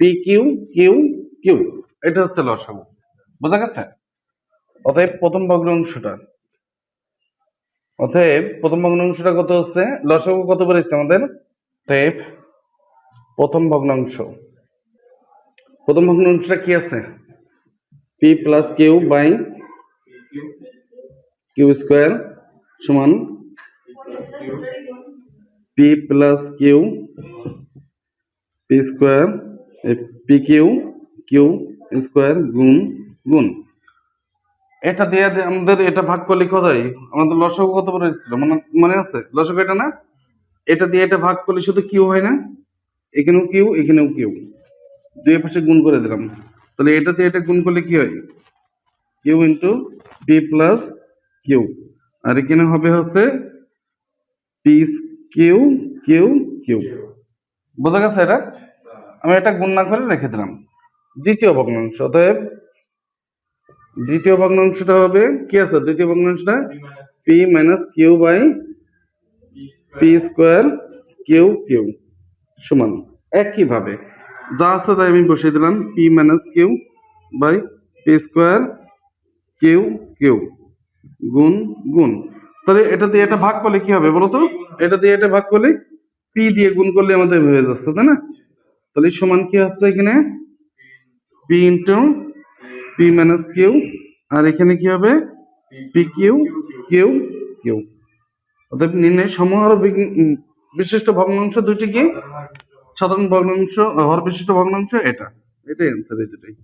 P q Q Q এটা হচ্ছে লসাগু। বোঝা গেছে? অতএব প্রথম ভগ্নাংশটা অতএব প্রথম ভগ্নাংশটা কত হচ্ছে? লসাগু কত বেরোচ্ছে আমাদের? অতএব প্রথম ভগ্নাংশ প্রথম ভগ্নাংশটা কি আছে? P plus q by q square সমান p plus q p square p q q square গুণ গুণ। এটা দিয়ে আমাদের এটা ভাগ করলে কত আমাদের লসাগু কত বড় ছিল মনে মনে আছে? লসাগু এটা না? এটা দিয়ে এটা ভাগ করলে শুধু কিউ হয় না? এখানেও কিউ এখানেও কিউ দুই পাশে গুণ করে দিলাম। তাহলে এটা দিয়ে এটা গুণ করলে কি হয়? Q into p plus q আর এখানে হবে হচ্ছে পি কিউ কিউ কিউ বোঝা গেছে এটা? আমি এটা গুণ না করে রেখে দিলাম। দ্বিতীয় ভগ্নাংশ, অতএব দ্বিতীয় ভগ্নাংশটা হবে কি আছে? দ্বিতীয় ভগ্নাংশটা p minus q by p square q q সমান একইভাবে। যা আছে তাই আমি বসিয়ে দিলাম p minus q by p square q q গুণ গুণ। তাহলে এটা দিয়ে এটা ভাগ করলে কি হবে বলো তো? এটা দিয়ে এটা ভাগ করলে পি দিয়ে গুণ করলে আমাদের হয়ে যাচ্ছে, তাই না? তাহলে সমান কি হচ্ছে এখানে? P into p minus q আর এখানে কি হবে? পি কিউ কিউ কিউ অতএব নির্ণয় সমহর বিশিষ্ট ভগ্নাংশ দুটি কি? সাধারণ ভগ্নাংশ হর বিশিষ্ট ভগ্নাংশ এটা। এটাই অ্যান্সার এই দুটোই।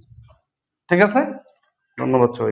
ঠিক আছে? ধন্যবাদ সবাই